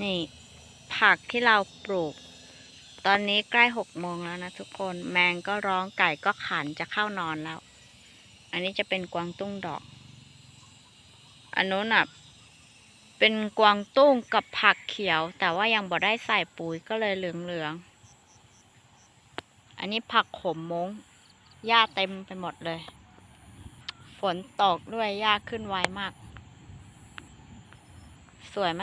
นี่ ผักที่เราปลูก ตอนนี้ใกล้หกโมงแล้วนะทุกคน แมงก็ร้องไก่ก็ขันจะเข้านอนแล้ว อันนี้จะเป็นกวางตุ้งดอก อันนู้นอะเป็นกวางตุ้งกับผักเขียว แต่ว่ายังบ่ได้ใส่ปุ๋ยก็เลยเหลืองๆอันนี้ผักขมมงหญ้าเต็มไปหมดเลย ฝนตกด้วยหญ้าขึ้นไวมาก สวยไหม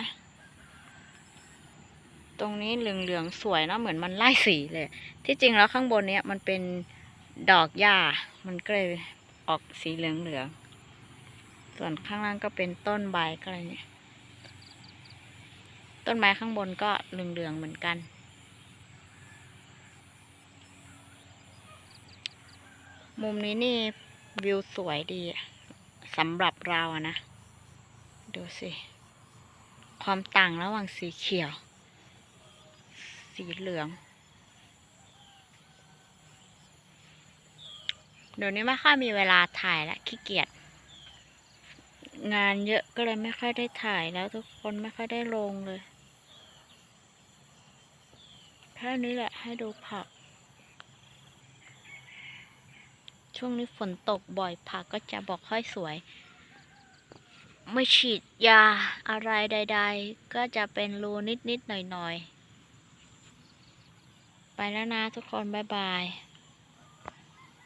ตรงนี้เหลืองๆสวยนะเหมือนมันไล่สีเลย ที่จริงแล้วข้างบนเนี้ยมันเป็นดอกหญ้า มันก็เลยออกสีเหลืองๆส่วนข้างล่างก็เป็นต้นใบก็อะไรเนี่ย ต้นไม้ข้างบนก็เหลืองๆเหมือนกัน มุมนี้นี่วิวสวยดีสำหรับเราอะนะ ดูสิ ความต่างระหว่างสีเขียว สีเหลือง เดี๋ยวนี้ไม่ค่อยมีเวลาถ่ายล้วขี้เกียจงานเยอะก็เลยไม่ค่อยได้ถ่ายแล้วทุกคนไม่ค่อยได้ลงเลยแค่นี้แหละให้ดูผัก ช่วงนี้ฝนตกบ่อยผักก็จะบอกค่อยสวย ไม่ฉีดยาอะไรใด ๆ ก็จะเป็นรูนิด ๆ หน่อย ๆ ไปแล้วนะทุกคน บ๊ายบาย